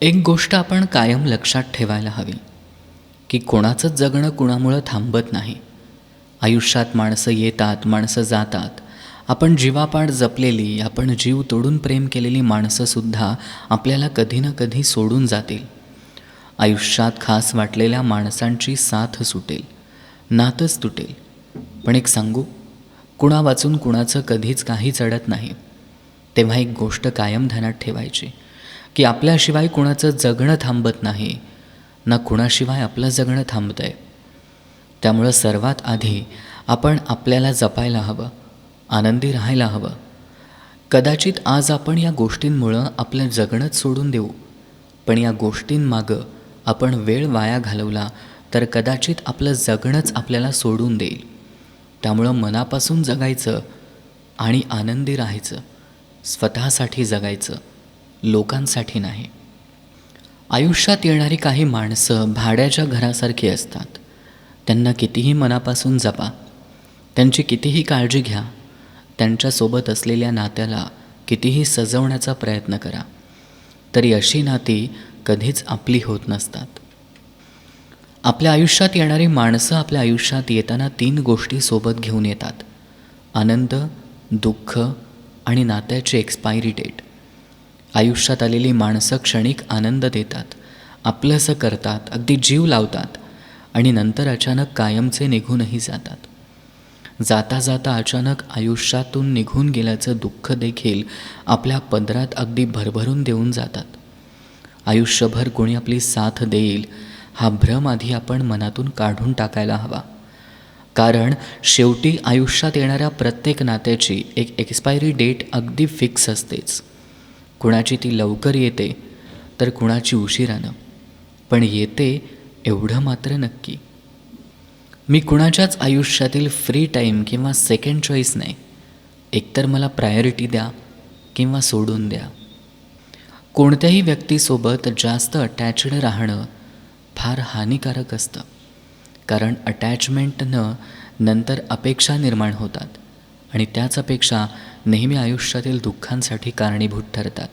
एक गोष्ट आपण कायम लक्षात ठेवायला हवी की कोणाचंच जगणं कुणामुळं थांबत नाही. आयुष्यात माणसं येतात माणसं जातात. आपण जीवापाड जपलेली आपण जीव तोडून प्रेम केलेली माणसंसुद्धा आपल्याला कधी ना कधी सोडून जातील. आयुष्यात खास वाटलेल्या माणसांची साथ सुटेल नातच तुटेल. पण एक सांगू कुणा वाचून कुणाचं कधीच काही चढत नाही. तेव्हा एक गोष्ट कायम ध्यानात ठेवायची की आपल्याशिवाय कुणाचं जगणं थांबत नाही ना कुणाशिवाय आपलं जगणं थांबतं आहे त्यामुळं सर्वात आधी आपण आपल्याला जपायला हवं आनंदी राहायला हवं. कदाचित आज आपण या गोष्टींमुळं आपलं जगणंच सोडून देऊ पण या गोष्टींमागं आपण वेळ वाया घालवला तर कदाचित आपलं जगणंच आपल्याला सोडून देईल. त्यामुळं मनापासून जगायचं आणि आनंदी राहायचं स्वतःसाठी जगायचं. लोकांसाठी नाही. आयुष्यात येणारी काही माणसं भाड्याच्या घरासारखी असतात. त्यांना कितीही मनापासून जपा. त्यांची कितीही काळजी घ्या. त्यांच्यासोबत असलेल्या नात्याला कितीही सजवण्याचा प्रयत्न करा. तरी अशी नाती कधीच आपली होत नसतात. आपल्या आयुष्यात येणारी माणसं आपल्या आयुष्यात येताना तीन गोष्टी सोबत घेऊन येतात. आनंद दुःख आणि नात्याची एक्सपायरी डेट आयुष्यात आलेली माणसं क्षणिक आनंद देतात आपलंसं करतात अगदी जीव लावतात आणि नंतर अचानक कायमचे निघूनही जातात. जाता जाता अचानक आयुष्यातून निघून गेल्याचं दुःख देखील आपल्या पदरात अगदी भरभरून देऊन जातात. आयुष्यभर कोणी आपली साथ देईल हा भ्रम आधी आपण मनातून काढून टाकायला हवा. कारण शेवटी आयुष्यात येणाऱ्या प्रत्येक नात्याची एक एक्सपायरी डेट अगदी फिक्स असतेच. कुणाची ती लवकर येते तर कुणाची उशिरानं पण येते एवढं मात्र नक्की. मी कुणाच्याच आयुष्यातील फ्री टाईम किंवा सेकंड चॉईस नाही. एकतर मला प्रायोरिटी द्या किंवा सोडून द्या. कोणत्याही व्यक्तीसोबत जास्त अटॅचड राहणं फार हानिकारक असतं. कारण अटॅचमेंटनं नंतर अपेक्षा निर्माण होतात. आणि त्याच अपेक्षा नेहमी आयुष्यातील दुःखांसाठी कारणीभूत ठरतात.